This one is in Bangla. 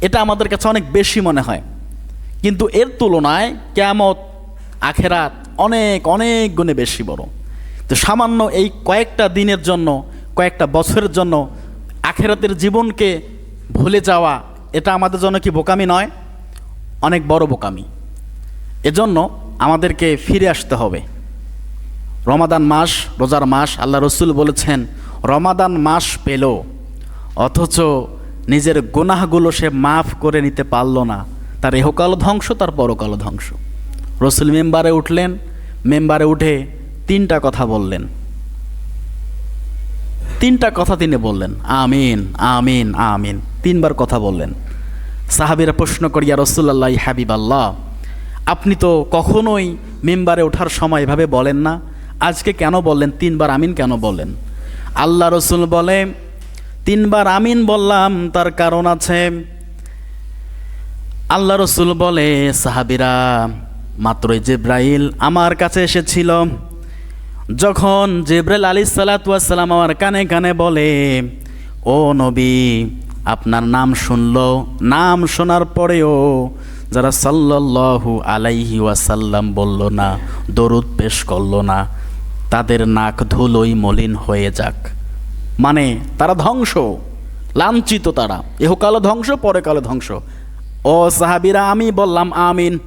এটা আমাদের কাছে অনেক বেশি মনে হয়। কিন্তু এর তুলনায় কেয়ামত, আখেরাত অনেক অনেক গুণে বেশি বড়। তো সামান্য এই কয়েকটা দিনের জন্য, কয়েকটা বছরের জন্য আখেরাতের জীবনকে ভুলে যাওয়া, এটা আমাদের জন্য কি বোকামি নয়? অনেক বড় বোকামি। এজন্য আমাদেরকে ফিরে আসতে হবে। রমাদান মাস, রোজার মাস আল্লাহ রসুল বলেছেন, রমাদান মাস পেল, অথচ নিজের গোনাহগুলো সে মাফ করে নিতে পারল না। তার এহকাল ধ্বংস, তার পরকাল ধ্বংস। রসুল মেম্বারে উঠলেন, মেম্বারে উঠে তিনটা কথা বললেন। তিনটা কথা তিনি বললেন, আমিন আমিন আমিন। তিনবার কথা বললেন। সাহাবিরা প্রশ্ন করিয়া রসুল্লাহ হাবিব আল্লাহ আপনি তো কখনোই মেম্বারে ওঠার সময় এভাবে বলেন না। আজকে কেন বললেন? তিনবার আমিন কেন বলেন আল্লাহ রসুল বলে তিনবার আমিন বললাম, তার কারণ আছে। আল্লাহ রসুল বলে, সাহাবিরা, মাত্রই জেব্রাইল আমার কাছে এসেছিল। যখন জেব্রাইল আলী সালাতাম আমার কানে কানে বলে, ও নবী, আপনার নাম শুনল। নাম শোনার পরেও যারা সাল্লাল্লাহু আলাইহি ওয়াসাল্লাম বলল না, দরুদ পেশ করল না, তাদের নাক ধুলোই মলিন হয়ে যাক। মানে তারা ধ্বংস, লাঞ্ছিত তারা। এহকালে ধ্বংস পরে কালে ধ্বংস। ও সাহাবিরা, আমি বললাম, আমিন।